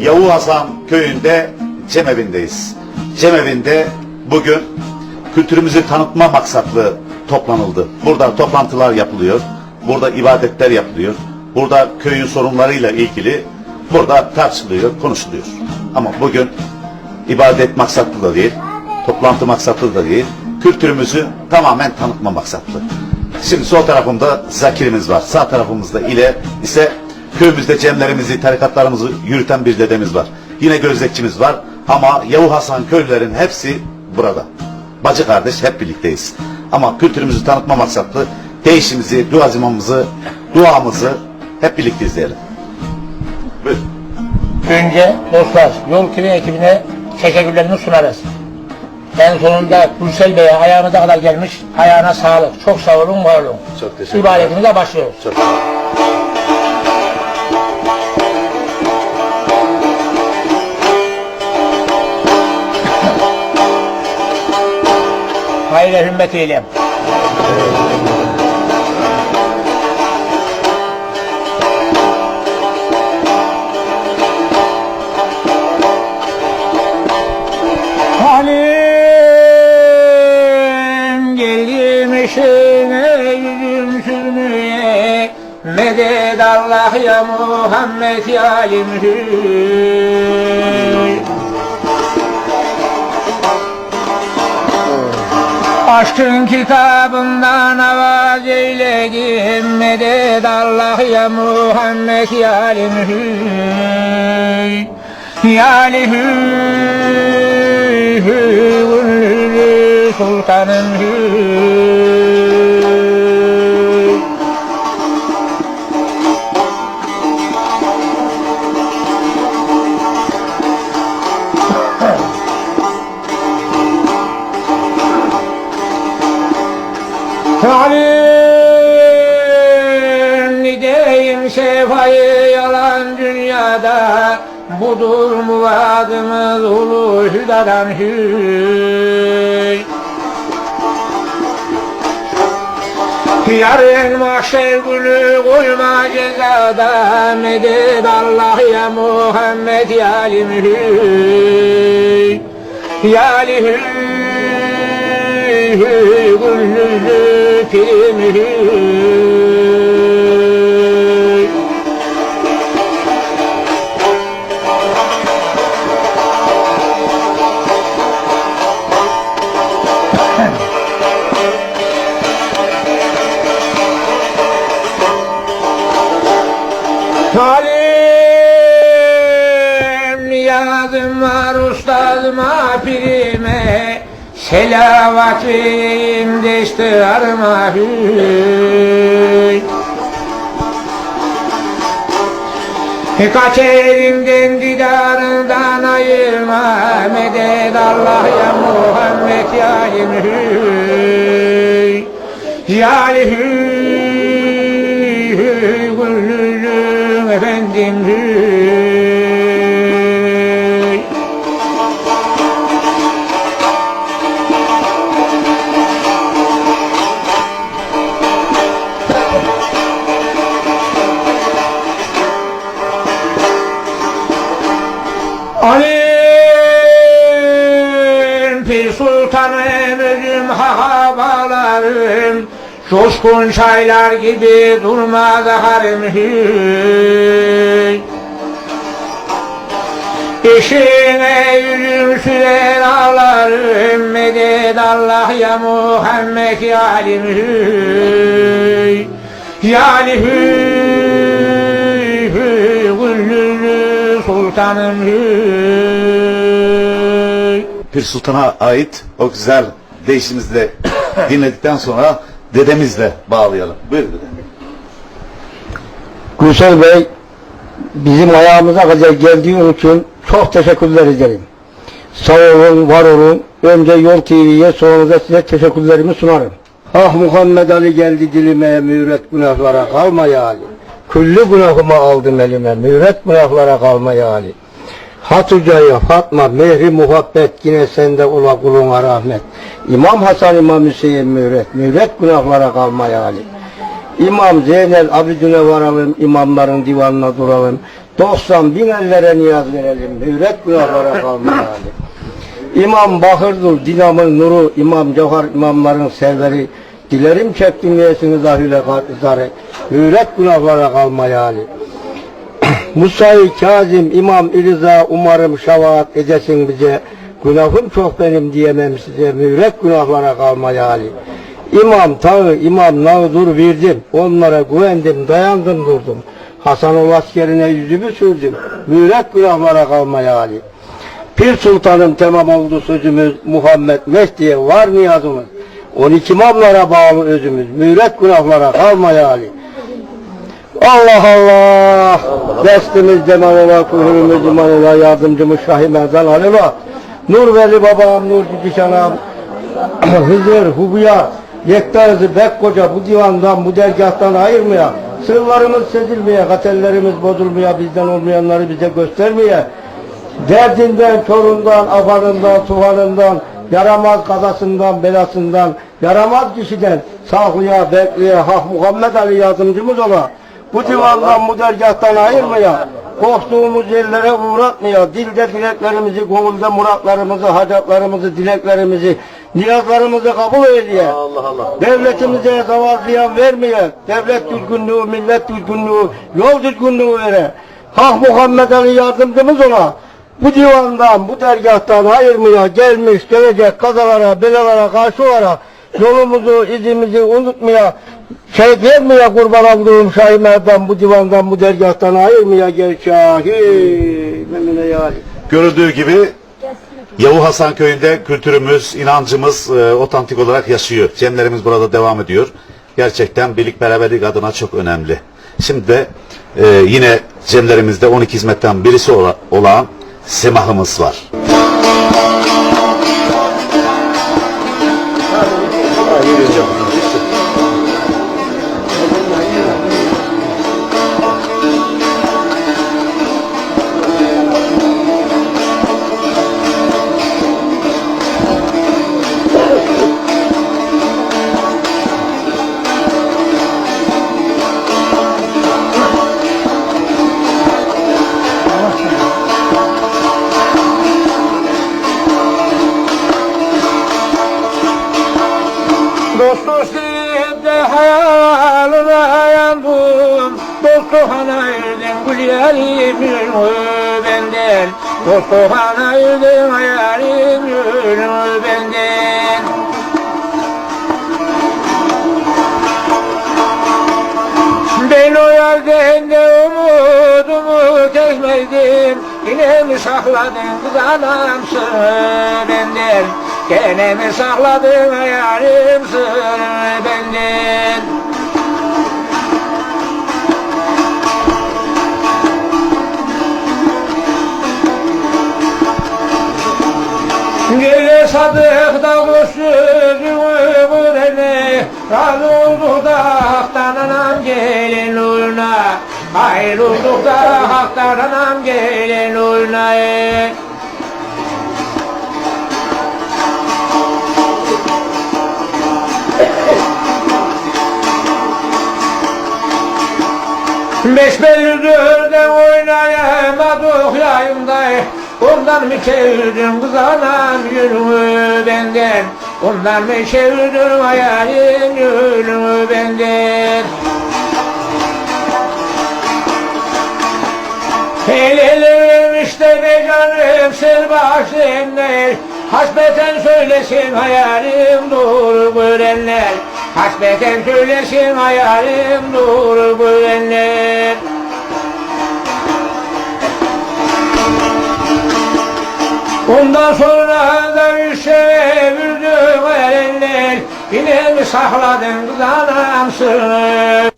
Yavu Hasan köyünde cemevindeyiz. Cemevinde bugün kültürümüzü tanıtma maksatlı toplanıldı. Burada toplantılar yapılıyor. Burada ibadetler yapılıyor. Burada köyün sorunlarıyla ilgili burada tartışılıyor, konuşuluyor. Ama bugün ibadet maksatlı da değil, toplantı maksatlı da değil, kültürümüzü tamamen tanıtma maksatlı. Şimdi sol tarafımda zakirimiz var. Sağ tarafımızda ile ise köyümüzde cemlerimizi, tarikatlarımızı yürüten bir dedemiz var. Yine gözlekçimiz var. Ama Yavu Hasan köylülerin hepsi burada. Bacı kardeş hep birlikteyiz. Ama kültürümüzü tanıtma maksatlı değişimizi, duazimamızı, duamızı hep birlikte izleyelim. Buyurun. Önce dostlar Yol TV ekibine teşekkürlerimi sunarız. En sonunda Gülsel Bey'e ayağımıza kadar gelmiş. Ayağına sağlık. Çok sağ olun, var olun. Çok teşekkürler. İbadetimize başlıyoruz. Çok Hayırlı hürmet eylem. Halim geldim işine yüzüm sürmeye Medet Allah ya Muhammed ya Alim Aşkın kitabından avaz eyledim Medet Allah ya Muhammed ya Alim Hü. Ya Ali Hü, Hü, Hü, Sultanım Hü. Halim! Nideyim şefayı yalan dünyada. Budur muradımız ulu hüdadan hü Yarın mahşer günü koyma cezada. Medet Allah ya Muhammed ya Alim hü Ya Ali hü hü Halim niyazım var ustadıma pirime Selavat vereyim deştiharıma hüy Kaç elimden didarından ayırma Medet Allah ya Muhammed ya Alim hüy Ya hüy Güllülüm efendim hüy Sultan Emrüm hahabalarım Coşkun çaylar gibi durmaz harım hüy İşine yüzüm sürer ağlarım Medet Allah ya Muhammed ya Alim hüy. Ya Ali hüy sultanım hüy Pir Sultan'a ait o güzel değişimizi de dinledikten sonra dedemizle bağlayalım. Buyurun dede. Gülsel Bey bizim ayağımıza kadar geldiği için çok teşekkürler ederim. Sağ olun, var olun. Önce Yol TV'ye sonra da size teşekkürlerimi sunarım. Ah Muhammed Ali geldi dilime, müret günahlara kalma ya Ali. Külli günahımı aldım elime, müret günahlara kalma ya Ali. Hatuca'ya Fatma, mehri muhabbet yine sende ola kuluna rahmet. İmam Hasan İmam Hüseyin müret, müret günahlara kalma ya Ali. İmam Zeynel Abidine varalım, imamların divanına duralım. 90 bin ellere niyaz verelim. Müret günahlara kalma hali. İmam Bakırdır, Dinam'ın nuru, İmam Cevher imamların serveri. Dilerim çek dinleyesiniz ahüle zarı. Müret günahlara kalma hali. Musa-i Kazim, İmam İliza umarım şefaat edesin bize. Günahım çok benim diyemem size, müret günahlara kalma hali. İmam tağı, imam nağdur verdim. Onlara güvendim, dayandım durdum. Hasan'ın askerine yüzümü sürdüm. Müret günahlara kalma hali. Pir sultanım tamam oldu sözümüz. Muhammed Mehdi'ye var niyazımız. 12 imamlara bağlı özümüz. Müret günahlara kalma hali. Allah Allah! Destimiz demen ola, kuhurumuz iman ola, yardımcımız Şahi Merdan Aleva. Nur Veli babam, Nur Cici Şanam, Hızır, Hubuya, Yekta Bek Koca bu divandan, bu dergahtan ayırmaya, sırlarımız sezilmeye, katellerimiz bozulmaya, bizden olmayanları bize göstermeye, derdinden, çorundan, afanından, tufanından, yaramaz kazasından, belasından, yaramaz kişiden, saklıya, bekleye, Hak Muhammed Ali yardımcımız ola, bu divandan, bu dergahtan ayırmaya, korktuğumuz yerlere uğratmaya, dilde dileklerimizi, gönülde muratlarımızı, hacatlarımızı, dileklerimizi, niyazlarımızı kabul eyleye. Allah Allah. Devletimize zaval ziyan vermeye, devlet düzgünlüğü, millet düzgünlüğü, yol düzgünlüğü vere. Hak Muhammed Ali yardımcımız ola. Bu divandan, bu dergahtan ayırmaya, gelmiş, gelecek kazalara, belalara karşı olarak yolumuzu, izimizi unutmaya, şey vermeye kurban olduğum Şahi Merdan bu divandan, bu dergahtan ayırmaya gel Şahi. Memnune yâli. Görüldüğü gibi Yavu Hasan köyünde kültürümüz, inancımız e, otantik olarak yaşıyor. Cemlerimiz burada devam ediyor. Gerçekten birlik beraberlik adına çok önemli. Şimdi de e, yine cemlerimizde 12 hizmetten birisi ola- olan semahımız var. Dostu hana erdim gül yarim yürümü benden erdim hayalim yürümü benden. Ben o yerden de umudumu kesmedim Yine mi sakladın kız anamsın benden? Gene mi sakladın yarimsın benden Gele sadık da kuş yüzümü burene Razı olduk da haktan anam gelin oyuna Hayır olduk da haktan anam gelin oyuna Beş belirde oynayamadık yayımda Ondan mı çevirdim kız anam yürümü benden? Ondan mı çevirdim hayalim yürümü benden? Helelerim işte be canım sel bahşenler Hasbeten söylesin hayalim doğru görenler Hasbeten söylesin hayalim doğru görenler Ondan sonra da bir çevirdim erenler Yine mi sakladın kız anamsın